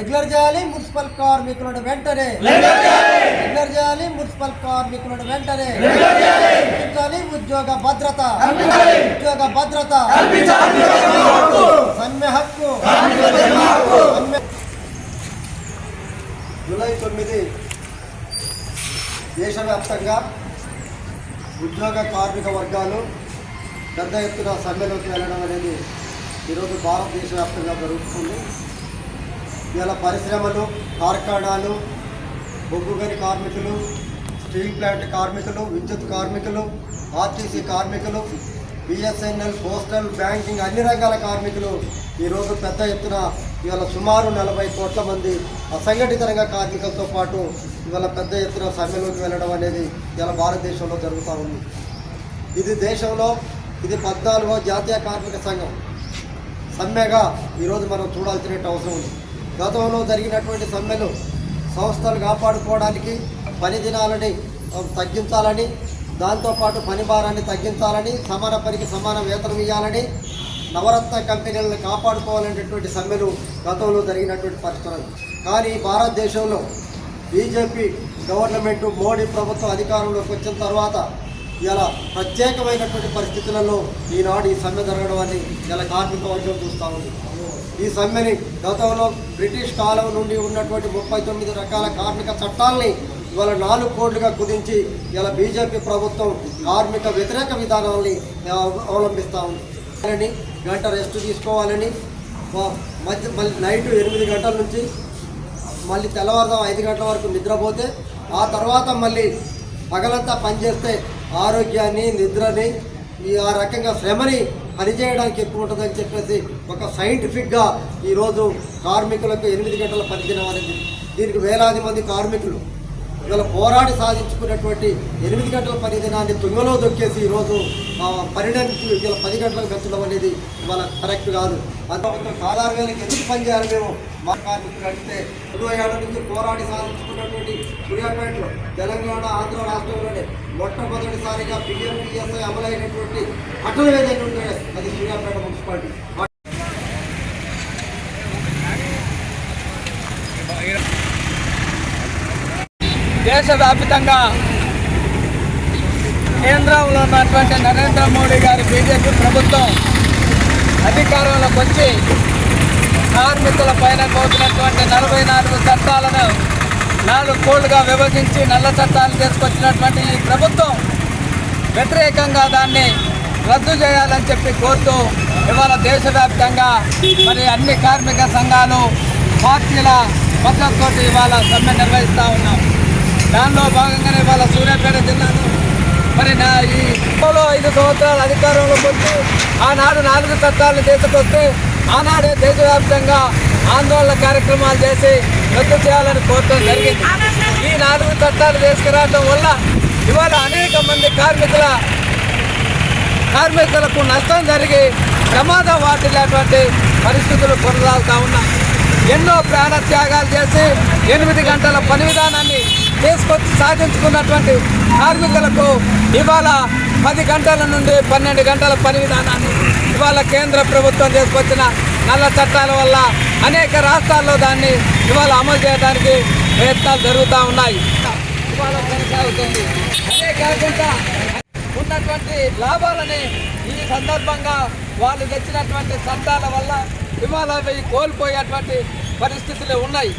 Regular చేయాలి municipal కార్మికులను వెంటనే. రెగ్యులర్ చేయాలి. మున్సిపల్ కార్మికులను వెంటనే. ఉద్యోగ భద్రత. ఉద్యోగ భద్రత. సమ్మె హక్కు. జూలై తొమ్మిది దేశవ్యాప్తంగా ఉద్యోగ కార్మిక వర్గాలు పెద్ద ఎత్తున సమ్మెలోకి వెళ్ళడం అనేది ఈరోజు భారతదేశ వ్యాప్తంగా జరుగుతుంది. ఇవాళ పరిశ్రమలు కార్ఖానాలు బొగ్గు గని కార్మికులు స్టీల్ ప్లాంట్ కార్మికులు విద్యుత్ కార్మికులు ఆర్టీసీ కార్మికులు బిఎస్ఎన్ఎల్ పోస్టల్ బ్యాంకింగ్ అన్ని రంగాల కార్మికులు ఈరోజు పెద్ద ఎత్తున ఇవాళ సుమారు నలభై కోట్ల మంది అసంఘటిత రంగ కార్మికులతో పాటు ఇవాళ పెద్ద ఎత్తున సమ్మెలోకి వెళ్ళడం అనేది ఇవాళ భారతదేశంలో జరుగుతూ ఉంది. ఇది దేశంలో ఇది పద్నాలుగో జాతీయ కార్మిక సంఘం. సమ్మెగా ఈరోజు మనం చూడాల్సిన అవసరం ఉంది. గతంలో జరిగినటువంటి సమ్మెలు సంస్థలు కాపాడుకోవడానికి పని దినాలని తగ్గించాలని దాంతోపాటు పని భారాన్ని తగ్గించాలని సమాన పనికి సమాన వేతనం ఇవ్వాలని నవరత్న కంపెనీలను కాపాడుకోవాలనేటటువంటి సమ్మెలు గతంలో జరిగినటువంటి పరిస్థితులు. కానీ భారతదేశంలో బీజేపీ గవర్నమెంట్ మోడీ ప్రభుత్వం అధికారంలోకి వచ్చిన తర్వాత ఇలా ప్రత్యేకమైనటువంటి పరిస్థితులలో ఈనాడు ఈ సమ్మె జరగడం అని ఇలా కార్మిక వర్గం చూస్తూ ఉంది. ఈ సమ్మెని గతంలో బ్రిటిష్ కాలం నుండి ఉన్నటువంటి ముప్పై తొమ్మిది రకాల కార్మిక చట్టాలని ఇవాళ నాలుగు కోట్లుగా కుదించి ఇలా బీజేపీ ప్రభుత్వం కార్మిక వ్యతిరేక విధానాల్ని అవలంబిస్తూ ఉంది. గంట రెస్ట్ తీసుకోవాలని మధ్య మళ్ళీ నైట్ ఎనిమిది గంటల నుంచి మళ్ళీ తెల్లవారుదాం ఐదు గంటల వరకు నిద్రపోతే ఆ తర్వాత మళ్ళీ పగలంతా పనిచేస్తే ఆరోగ్యాన్ని నిద్రని ఈ ఆ రకంగా శ్రమని పనిచేయడానికి ఎక్కువ ఉంటుందని చెప్పేసి ఒక సైంటిఫిక్గా ఈరోజు కార్మికులకు ఎనిమిది గంటల పనిదినం అనేది దీనికి వేలాది మంది కార్మికులు ఇవాళ పోరాడి సాధించుకున్నటువంటి ఎనిమిది గంటల పని దినాన్ని తుంగలో దొక్కేసి ఈరోజు ఆ, ఇవాళ పది గంటలకు పెంచడం అనేది ఇవాళ కరెక్ట్ కాదు. అందులో పదహారు వేలకు ఎందుకు పని చేయాలి మేము? మా కార్మికులు అడిగితే ఇరవై ఏళ్ళ నుంచి పోరాడి సాధించుకున్నటువంటి సూర్యాపేటలో తెలంగాణ ఆంధ్ర రాష్ట్రంలోనే మొట్టమొదటిసారిగా పిఎంపిఎస్ఐ అమలైనటువంటి పట్టణం ఏదైతే ఉంటుందో అది శ్రీరాపేట మున్సిపాలిటీ. దేశవ్యాప్తంగా కేంద్రంలో ఉన్నటువంటి నరేంద్ర మోడీ గారి బీజేపీ ప్రభుత్వం అధికారంలోకి వచ్చి కార్మికుల పైన కోసినటువంటి నలభై నాలుగు చట్టాలను నాలుగు కోళ్ళుగా విభజించి నల్ల చట్టాలు తీసుకొచ్చినటువంటి ఈ ప్రభుత్వం వ్యతిరేకంగా దాన్ని రద్దు చేయాలని చెప్పి కోరుతూ ఇవాళ దేశవ్యాప్తంగా మరి అన్ని కార్మిక సంఘాలు పార్టీల మద్దతుతో ఇవాళ సమ్మె నిర్వహిస్తూ ఉన్నాం. దానిలో భాగంగానే ఇవాళ సూర్యాపేట జిల్లాలో మరి నా ఈ లో ఐదు సంవత్సరాల అధికారంలోకి వచ్చి ఆనాడు నాలుగు చట్టాలను తీసుకొస్తే ఆనాడే దేశవ్యాప్తంగా ఆందోళన కార్యక్రమాలు చేసి రద్దు చేయాలని కోరటం జరిగింది. ఈ నాలుగు చట్టాలు తీసుకురావడం వల్ల ఇవాళ అనేక మంది కార్మికుల కార్మికులకు నష్టం జరిగి వాటి వాటిల్లేటువంటి పరిస్థితులు కొనసాగుతూ ఉన్నాయి. ఎన్నో ప్రాణ త్యాగాలు చేసి ఎనిమిది గంటల పని విధానాన్ని తీసుకొచ్చి సాధించుకున్నటువంటి కార్మికులకు ఇవాళ పది గంటల నుండి పన్నెండు గంటల పని విధానాన్ని ఇవాళ కేంద్ర ప్రభుత్వం తీసుకొచ్చిన నల్ల చట్టాల వల్ల అనేక రాష్ట్రాల్లో దాన్ని ఇవాళ అమలు చేయడానికి ప్రయత్నాలు జరుగుతూ ఉన్నాయి. ఇవాళ కొనసాగుతుంది. అదే కాకుండా ఉన్నటువంటి లాభాలని ఈ సందర్భంగా వాళ్ళు తెచ్చినటువంటి చట్టాల వల్ల ఇవాళ కోల్పోయేటువంటి పరిస్థితులు ఉన్నాయి.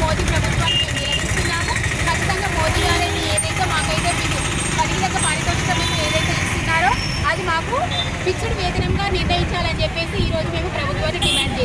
మోదీ ప్రభుత్వం మేము నిలదీస్తున్నాము ఖచ్చితంగా మోదీ గారిని ఏదైతే మాకైతే మీకు పదివేల పారితోషికం ఏదైతే ఇస్తున్నారో అది మాకు ఫిక్స్డ్ వేతనంగా నిర్ణయించాలని చెప్పేసి ఈరోజు మేము ప్రభుత్వాన్ని డిమాండ్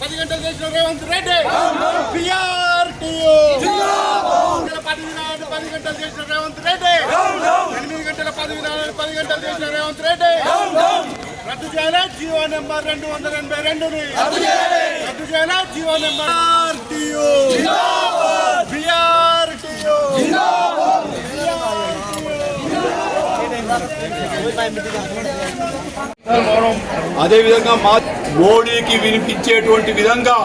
పది గంటలు చేసిన రేవంత్ రెడ్డి పిఆర్టీఓ పది గంటలు చేసిన రేవంత్ రెడ్డి ఎనిమిది గంటల పది పది గంటలు చేసిన రేవంత్ రెడ్డి. రద్దు చేయాలా? జీవో నెంబర్ రెండు వందల ఎనభై రెండుని? రద్దు చేయాలా. G O number? అదేవిధంగా మా మోడీకి వినిపించేటువంటి విధంగా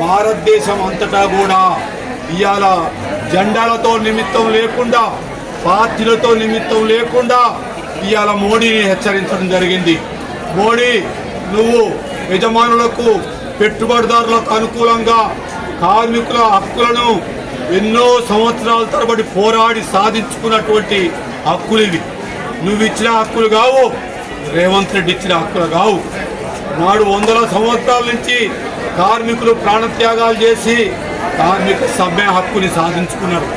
భారతదేశం అంతటా కూడా ఇవాళ జెండాలతో నిమిత్తం లేకుండా పార్టీలతో నిమిత్తం లేకుండా ఇవాళ మోడీని హెచ్చరించడం జరిగింది. మోడీ నువ్వు యజమానులకు పెట్టుబడిదారులకు అనుకూలంగా కార్మికుల హక్కులను ఎన్నో సంవత్సరాల తరబడి పోరాడి సాధించుకున్నటువంటి హక్కులు ఇవి నువ్వు ఇచ్చిన హక్కులు కావు రేవంత్ రెడ్డి ఇచ్చిన హక్కులు కావు. నాడు వందల సంవత్సరాల నుంచి కార్మికులు ప్రాణత్యాగాలు చేసి కార్మిక సమ్మె హక్కుని సాధించుకున్నారు.